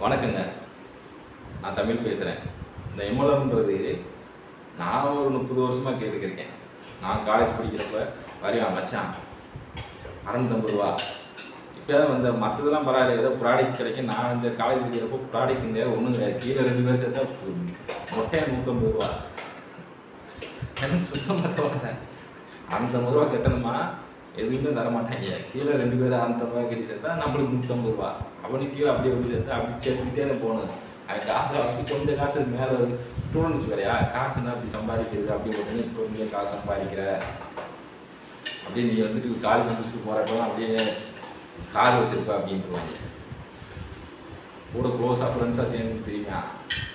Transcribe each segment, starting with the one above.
வணக்கங்க. நான் தமிழ் பேசுகிறேன் இந்த எம்எல்எம்ன்றது நான் ஒரு முப்பது வருஷமாக கேட்டுக்கிருக்கேன். நான் காலேஜ் படிக்கிறப்ப வரையா மச்சான். அறநூத்தம்பது ரூபா இப்போ தான் வந்து மற்றதெல்லாம் பரவாயில்ல. ஏதோ ப்ராடக்ட் கிடைக்கும் நான் இந்த காலேஜ் படிக்கிறப்போ ப்ராடக்ட் கிடையாது ஒன்றும் கிடையாது. கீழே ரெண்டு பேர் சேர்த்தா மொட்டையாக நூற்றம்பது ரூபா. எனக்கு சுத்தமாக தோணல. அறநூத்தம்பது ரூபா கட்டணுமா? எதுவுமே தர மாட்டாங்க. கீழே ரெண்டு பேரும் அறநூத்தம்பது ரூபா கட்டி சேர்த்தா நம்மளுக்கு நூற்றம்பது ரூபா. அவனுக்கு கீழே அப்படியே எப்படி அப்படி சேர்த்துக்கிட்டே போனது. போகணும் அது காசு வாங்கிட்டு கொஞ்சம் காசு மேலே ஸ்டூடெண்ட்ஸ் வேறையா? காசு என்ன அப்படி சம்பாதிக்கிறது? அப்படி ஒன்று இப்போ நீ காசு சம்பாதிக்கிற? அப்படியே நீ வந்துட்டு காலேஜ் முடிச்சுட்டு போகிறப்பெல்லாம் அப்படியே கார் வச்சிருப்ப அப்படின்ட்டுருவாங்க. கூட க்ளோஸாக ஃப்ரெண்ட்ஸாக சேர்ந்து தெரியுமா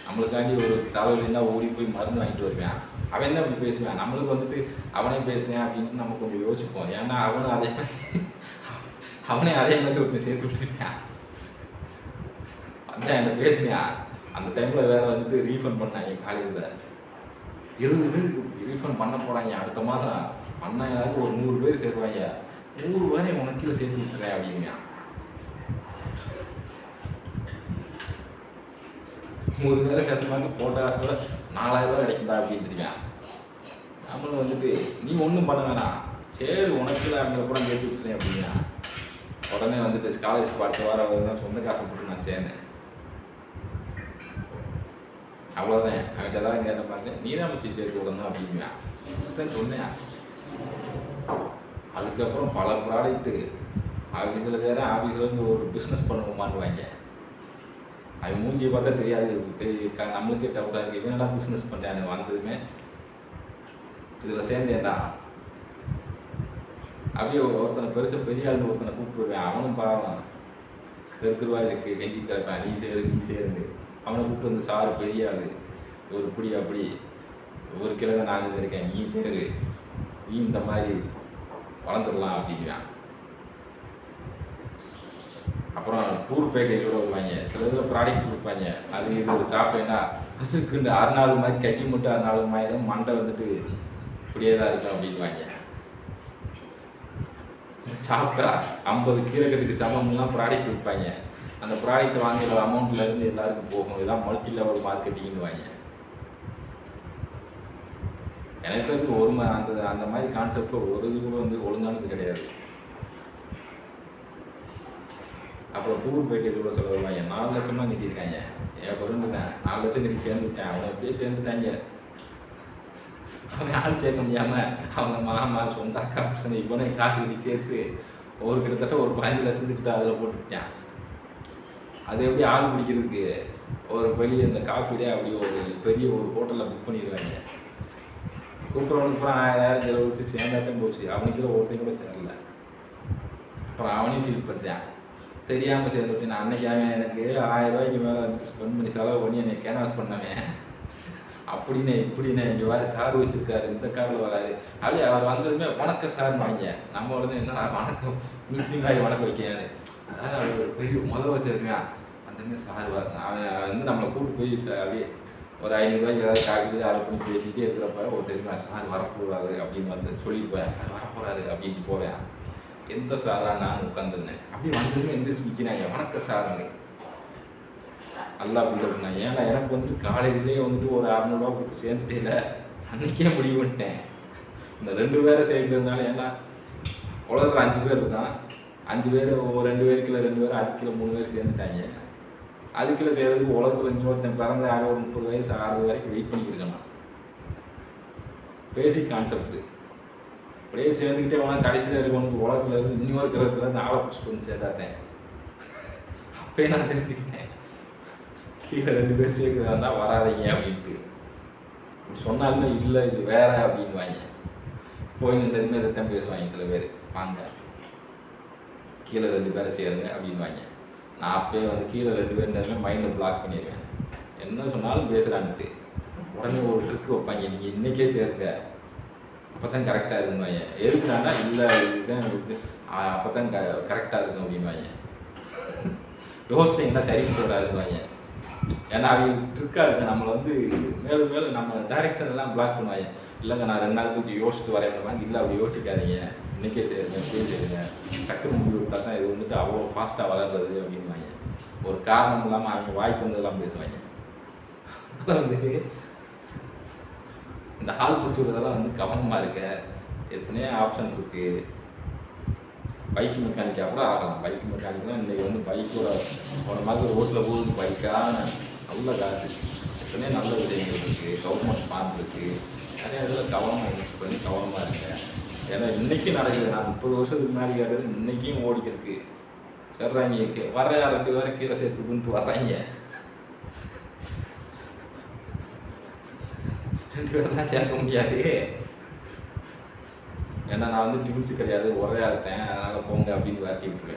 நம்மளுக்காண்டி ஒரு தலைவலின்னா ஓடி போய் மருந்து வாங்கிட்டு வருவேன். அவன் தான் அப்படி பேசுவேன்? நம்மளுக்கு வந்துட்டு அவனே பேசுனேன் அப்படின்னு நம்ம கொஞ்சம் யோசிப்போம். ஏன்னா அவனும் அதே அவனே அதே மாதிரி ஒருத்தன் சேர்த்து விட்டுருக்கான் அதான் என்ன பேசுனியா அந்த டைமில் வேற வந்துட்டு ரீஃபண்ட் பண்ணாங்க காலேஜில். இருபது பேருக்கு ரீஃபண்ட் பண்ண போகிறாங்க அடுத்த மாதம் பண்ணாங்க ஒரு நூறு பேர் சேருவாங்க. நூறு பேரை உனக்கில் சேர்த்து விட்டுறேன் அப்படிங்க நூறு பேரை சேர்த்துவாங்க போட்டால் கூட நாலாயிரம் ரூபாய் கிடைக்குதா அப்படின்னு தெரியும்? நம்மளும் வந்துட்டு நீ ஒன்றும் பண்ண வேணாம். சரி உனக்கு அங்கே கூட கேட்டு விட்டுறேன் அப்படின்னா உடனே வந்துட்டு ஸ்காலர்ஷிப் அடுத்த வாரம் தான் சொந்த காசை போட்டு நான் சேர்ந்தேன். அவ்வளோதான் அவன்கிட்ட தான் கேட்டப்பாங்க நீ தான் வச்சு சேர்த்து விடணும் அப்படின்னா சொன்னேன். அதுக்கப்புறம் பல ப்ராடக்ட்டு ஆஃபீஸில் வேறு ஆஃபீஸில் வந்து ஒரு பிஸ்னஸ் பண்ணுவோமான்னு வாங்க. அவன் மூஞ்சியை பார்த்தா தெரியாது. க- நம்மளுக்கே டவுட்டாக இருக்குது இவன் நல்லா பிஸ்னஸ் பண்ணுறான் வந்ததுமே இதில் சேர்ந்தேன்டா அப்படியே ஒருத்தனை பெருசாக பெரிய ஆள் ஒருத்தனை கூப்பிட்டு வருவேன் அவனும் பாவம். தெருக்கு இருக்கு. கெஞ்சி கிடப்பேன். நீ சேரு நீ சேருங்க அவனை கூப்பிட்டு வந்து சாரு பெரிய ஆள். ஒரு பிடி அப்படி. ஒரு கிழமை நான் இருந்திருக்கேன் நீ சேரு. நீ இந்த மாதிரி வளர்ந்துடலாம் அப்படிங்கிறான். அப்புறம் டூர் பேக்கேஜ் கூட வருவாங்க சில இதில் ப்ராடக்ட் கொடுப்பாங்க. அது இது சாப்பிட்டேன்னா பசுக்குண்டு ஆறு நாள் மாதிரி கை மட்டும் ஆறு நாள் மாதிரி மண்டை வந்துட்டு இப்படியே தான் இருக்கும் அப்படின்வாங்க சாப்பிட்டா ஐம்பது கீரைக்கட்டுக்கு சமம்லாம் ப்ராடக்ட் கொடுப்பாங்க. அந்த ப்ராடக்ட் வாங்குற அமௌண்ட்லேருந்து எல்லாருக்கும் போகும். இதெல்லாம் மல்டி லெவல் மார்க்கெட்டிங்னு வாங்க எனக்கு வந்து ஒரு ம அந்த அந்த மாதிரி கான்செப்டில் ஒரு இது கூட வந்து ஒழுங்கானது கிடையாது. அப்புறம் டூர் பேக்கேஜ் கூட சொல்ல வருவாங்க நாலு லட்சமாக கட்டியிருக்காங்க. என் பொருந்துட்டேன்? நாலு லட்சம் கட்டி சேர்ந்துட்டேன். அவனை எப்படியே சேர்ந்துட்டாங்க. அவன் ஆள் சேர்க்க முடியாமல் அவங்க மாமா சொந்த அக்கா பிரச்சனை இவனே காசு கட்டி சேர்த்து ஒரு கிட்டத்தட்ட ஒரு பதினஞ்சு லட்சத்துக்கிட்ட அதில் போட்டுக்கிட்டான். அது எப்படி ஆள் பிடிக்கிறதுக்கு ஒரு வெளியே இந்த காஃபிலே அப்படி ஒரு பெரிய ஒரு ஹோட்டலில் புக் பண்ணிடுவாங்க கூப்பிட்றவனுக்கு அப்புறம் ஆயிரம் செலவழிச்சு சேர்ந்தாட்டம் போச்சு. அவனுக்கு ஒருத்தையும் கூட சேரல. அப்புறம் அவனையும் ஃபீல் பண்ணுறான் தெரியாமல் சேர்ந்து நான் அன்னைக்கு அவன் எனக்கு ஆயிரம் ரூபாய்க்கு மேலே வந்து ஸ்பெண்ட் பண்ணி செலவு பண்ணி என்னை கேன்வாஸ் பண்ணவன். அப்படின்னு இப்படின்னு இங்கே வேறு கார் வச்சிருக்காரு. இந்த காரில் வராரு. அப்படியே அவர் வந்ததுமே வணக்கம் சார் வாங்க நம்ம வந்து என்னடா வணக்கம்? மிக்சிங் ஆகி வணக்கம் வைக்காரு அதாவது அவர் ஒரு பெரிய முதல் தெரியுமா அந்த சார் வர அவன் வந்து நம்மளை கூப்பிட்டு போய் சார் அப்படியே ஒரு ஐநூறுரூவாய்க்கு ஏதாவது காக்குது அதை பண்ணி பேசிக்கிட்டே இருக்கிறப்ப ஒரு தெரியுமா? சார் வரப்போகிறாரு அப்படின்னு வந்து சொல்லிட்டு போவேன் சார் வரப்போகிறாரு அப்படின்ட்டு போவேன். எந்த சாரா நான் உட்காந்துருந்தேன் அப்படியே வந்ததுமே எந்திரிச்சு நிற்கிறாங்க வணக்கம் சாருங்க நல்லா பில்டப் ஏன்னா எனக்கு வந்துட்டு காலேஜ்லேயே வந்துட்டு ஒரு அறநூறுவா கொடுத்து சேர்ந்துட்டே இல்லை அன்னைக்கே முடிவு பண்ணிட்டேன். இந்த ரெண்டு பேரை சேர்க்கிறதுனால ஏன்னா உலகத்தில் அஞ்சு பேர் இருக்கான். அஞ்சு பேர் ரெண்டு பேருக்குள்ள ரெண்டு பேர் அதுக்குள்ள மூணு பேர் சேர்ந்துட்டாங்க. அதுக்குள்ள சேர்றதுக்கு உலகத்தில் இன்னொருத்தன் பிறந்த ஆக ஒரு முப்பது வயசு ஆறு வரைக்கும் வெயிட் பண்ணிக்கிருக்கான் பேசிக் கான்செப்ட்டு அப்படியே சேர்ந்துக்கிட்டே போனால் கடைசியில் இருக்கவனுக்கு உலகத்தில் இருந்து இன்னும் இருக்கிறதுல இந்த ஆளை பிடிச்சிட்டு வந்து சேர்த்தாத்தேன். அப்பயே நான் தெரிஞ்சுக்கிட்டேன். கீழே ரெண்டு பேர் சேர்க்குறதா இருந்தால் வராதீங்க அப்படின்ட்டு. இப்படி சொன்னாலுமே இல்லை இது வேற அப்படின்வாங்க போய் நின்றதுமே இதைத்தான் பேசுவாங்க சில பேர். வாங்க. கீழே ரெண்டு பேரை சேருங்க அப்படின்வாங்க நான் அப்பயே வந்து கீழே ரெண்டு பேர் நேரமே மைண்டை பிளாக் பண்ணிடுவேன் என்ன சொன்னாலும் பேசுகிறான்ட்டு உடனே ஒரு ட்ரிக் வைப்பாங்க. நீங்கள் இன்றைக்கே சேருங்க அப்போ தான் கரெக்டாக இருக்குவாங்க எதுக்குனா இல்லை இதுதான் இருக்குது அப்போ தான் க கரெக்டாக இருக்கும் அப்படின்வாங்க யோசிச்சிங்கன்னா சரி சொல்கிறாருவாங்க ஏன்னா அவங்க ட்ரிக்காக இருக்குது நம்மளை வந்து மேலும் மேலும் நம்ம டைரக்ஷன் எல்லாம் பிளாக் பண்ணுவாங்க இல்லைங்க நான் ரெண்டு நாள் கொஞ்சம் யோசிச்சு வரேன் இல்லை அப்படி யோசிக்காதீங்க. இன்றைக்கே செய்யுங்க இப்படியே செய்யுங்க டக்குனு முடிவு எடுத்தா தான் இது வந்துட்டு அவ்வளோ ஃபாஸ்ட்டாக வளர்றது அப்படின்வாங்க ஒரு காரணம் இல்லாமல் அவங்க வாய்க்கு வந்ததெல்லாம் பேசுவாங்க. அதில் வந்துட்டு இந்த ஹால் பிடிச்சி விடுறதெல்லாம் வந்து கவனமாக இருக்க. எத்தனையோ ஆப்ஷன் இருக்குது பைக் மெக்கானிக்காக கூட ஆகலாம். பைக் மெக்கானிக்லாம் இன்றைக்கி வந்து பைக்கோட போன மாதிரி ரோட்டில் போகுது. பைக்காக நல்ல காசு. எத்தனையோ நல்ல விஷயங்கள் இருக்குது கவர்மெண்ட் ஸ்பான்ஸ் இருக்குது நிறைய இதில் கவனமாக யூஸ் பண்ணி கவனமாக இருங்க. ஏன்னா இன்றைக்கும் நடக்குது. நான் முப்பது வருஷத்துக்கு முன்னாடி கேட்டது இன்றைக்கும் ஓடிக்கிருக்கு. சேர்றாங்க வர ரெண்டு பேரும் கீழே சேர்த்துக்குன்ட்டு வர்றாங்க. ரெண்டு பேரெல்லாம் சேர்க்க முடியாது. ஏன்னா நான் வந்து டியூன்ஸ் கிடையாது ஒரே ஆள்த்தேன் அதனால் போங்க அப்படின்னு வாட்டி விட்டுருவேன்.